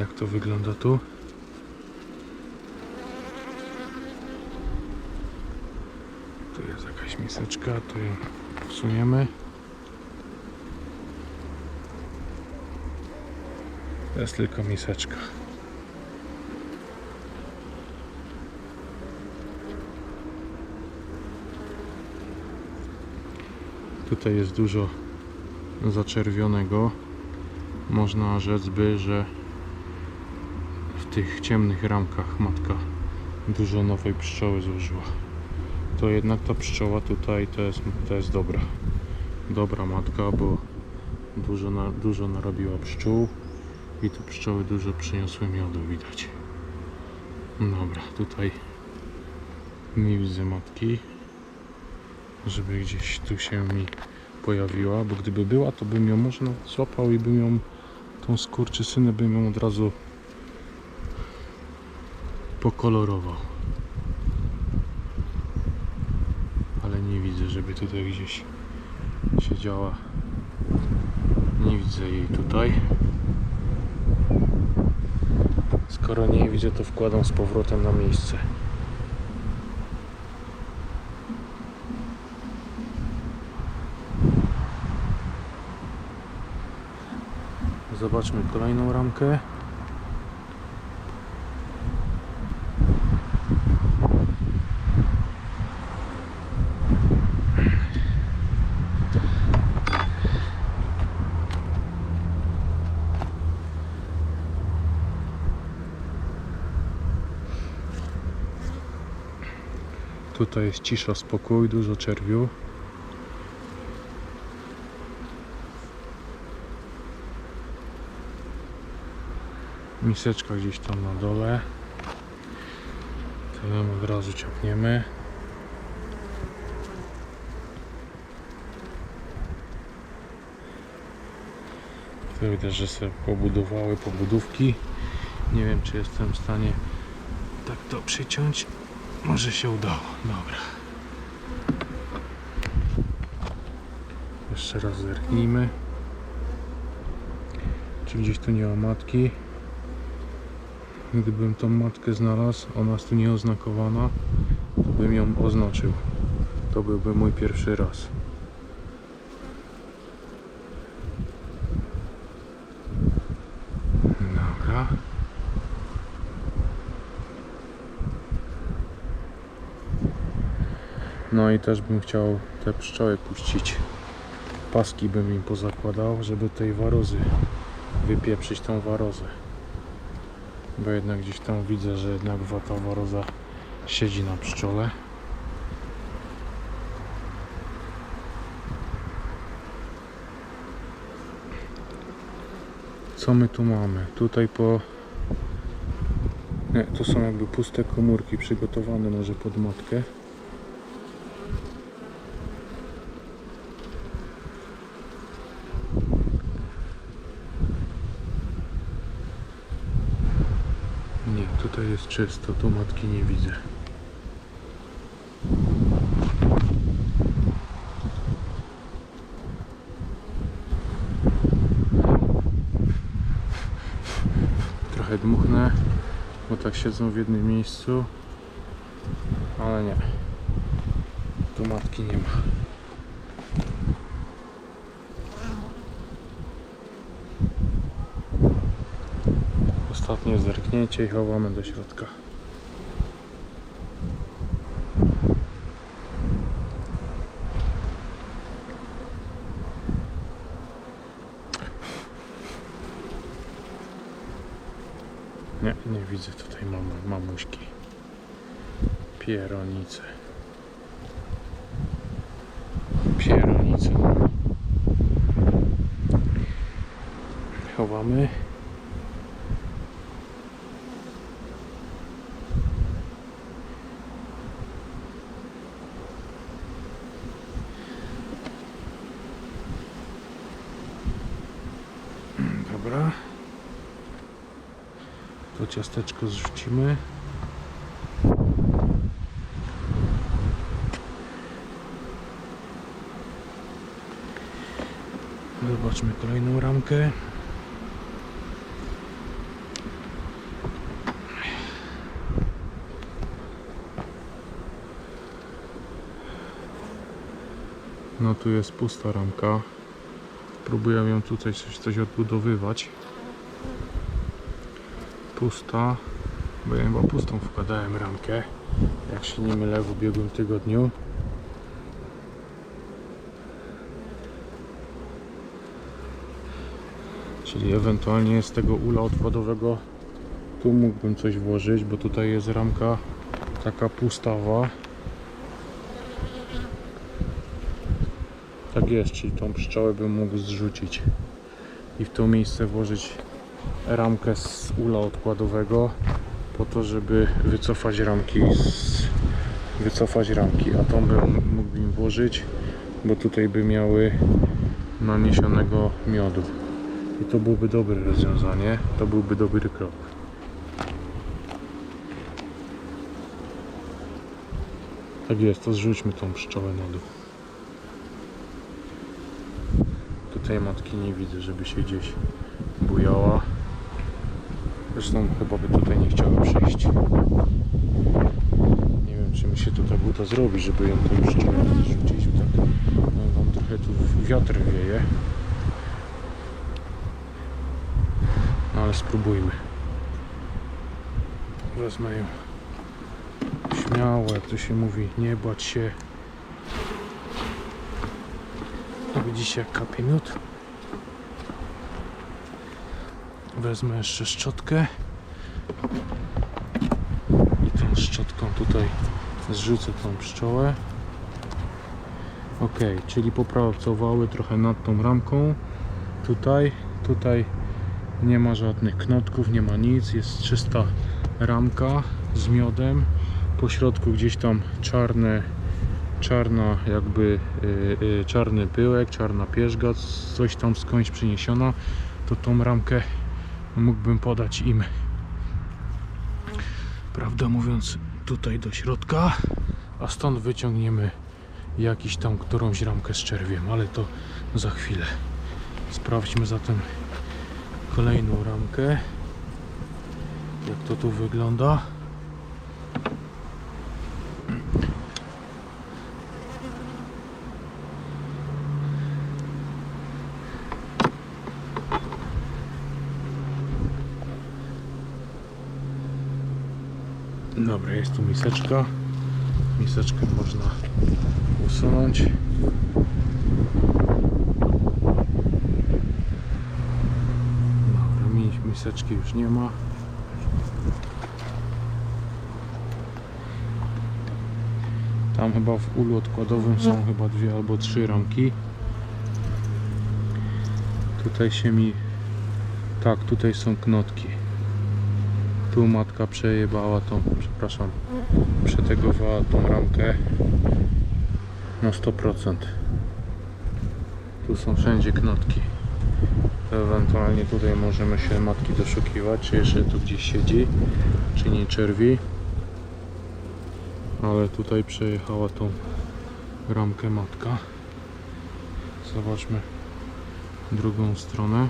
jak to wygląda tu. Tu jest jakaś miseczka, to ją wsuniemy. Jest tylko miseczka. Tutaj jest dużo zaczerwionego. Można rzec by, że tych ciemnych ramkach matka dużo nowej pszczoły złożyła. To jednak ta pszczoła tutaj to jest, to jest dobra. Dobra matka, bo dużo, na, dużo narobiła pszczół i tu pszczoły dużo przyniosły miodu widać. Dobra, tutaj nie widzę matki, żeby gdzieś tu się mi pojawiła, bo gdyby była, to bym ją może nawet złapał i bym ją, tą skurczysynę bym ją od razu pokolorował. Ale nie widzę, żeby tutaj gdzieś siedziała. Nie widzę jej tutaj. Skoro nie widzę, to wkładam z powrotem na miejsce. Zobaczmy kolejną ramkę. Tutaj jest cisza, spokój, dużo czerwiu. Miseczka gdzieś tam na dole. To ją od razu ciągniemy. Tu widać, że sobie pobudowały pobudówki. Nie wiem, czy jestem w stanie tak to przyciąć. Może się udało. Dobra. Jeszcze raz zerknijmy. Czy gdzieś tu nie ma matki? Gdybym tą matkę znalazł, ona jest tu nieoznakowana, to bym ją oznaczył. To byłby mój pierwszy raz. Dobra. No i też bym chciał te pszczoły puścić. Paski bym im pozakładał, żeby tej warozy wypieprzyć tą warozę. Bo jednak gdzieś tam widzę, że jednak ta waroza siedzi na pszczole. Co my tu mamy? Tutaj po... Nie, to są jakby puste komórki przygotowane może pod matkę. Nie, tutaj jest czysto, tu matki nie widzę. Trochę dmuchnę, bo tak siedzą w jednym miejscu, ale nie. Tu matki nie ma. Ostatnie zerknięcie i chowamy do środka. Nie, nie widzę tutaj mama, mamuśki. Pieronice. Pieronice. Chowamy. Dobra. To ciasteczko zrzucimy. Zobaczmy kolejną ramkę. No tu jest pusta ramka. Próbuję ją tutaj coś, coś odbudowywać. Pusta. Bo ja chyba pustą wkładałem ramkę. Jak się nie mylę w ubiegłym tygodniu. Czyli ewentualnie z tego ula odkładowego tu mógłbym coś włożyć, bo tutaj jest ramka taka pustawa. Tak jest, czyli tą pszczołę bym mógł zrzucić i w to miejsce włożyć ramkę z ula odkładowego po to, żeby wycofać ramki z, wycofać ramki, a tą bym mógł im włożyć, bo tutaj by miały naniesionego miodu. I to byłoby dobre rozwiązanie, to byłby dobry krok. Tak jest, to zrzućmy tą pszczołę na dół. Tutaj matki nie widzę, żeby się gdzieś bujała. Zresztą chyba by tutaj nie chciała przyjść. Nie wiem, czy mi się to tak uda zrobić, żeby ją pszczołę zrzucić. bo Tak, no, wam trochę tu wiatr wieje. No ale spróbujmy. Wezmę ją śmiało, jak to się mówi, nie bać się. Jak kapie miód? Wezmę jeszcze szczotkę i tą szczotką tutaj zrzucę tą pszczołę. Ok, czyli popracowały trochę nad tą ramką. Tutaj, tutaj nie ma żadnych knotków, nie ma nic, jest czysta ramka z miodem. Po środku gdzieś tam czarne, czarna jakby y, y, czarny pyłek, czarna pierzga, coś tam skądś przyniesiona, to tą ramkę mógłbym podać im prawdę mówiąc tutaj do środka, a stąd wyciągniemy jakiś tam którąś ramkę z czerwiem, ale to za chwilę. Sprawdźmy zatem kolejną ramkę. Jak to tu wygląda? Dobra, jest tu miseczka. Miseczkę można usunąć. Dobra, mi- miseczki już nie ma. Tam chyba w ulu odkładowym są chyba dwie albo trzy ramki. Tutaj się mi... Tak, tutaj są knotki. Tu matka przejebała tą, przepraszam, przetegowała tą ramkę na 100%. Tu są wszędzie knotki. Ewentualnie tutaj możemy się matki doszukiwać, czy jeszcze tu gdzieś siedzi, czy nie czerwi. Ale tutaj przejechała tą ramkę matka. Zobaczmy drugą stronę.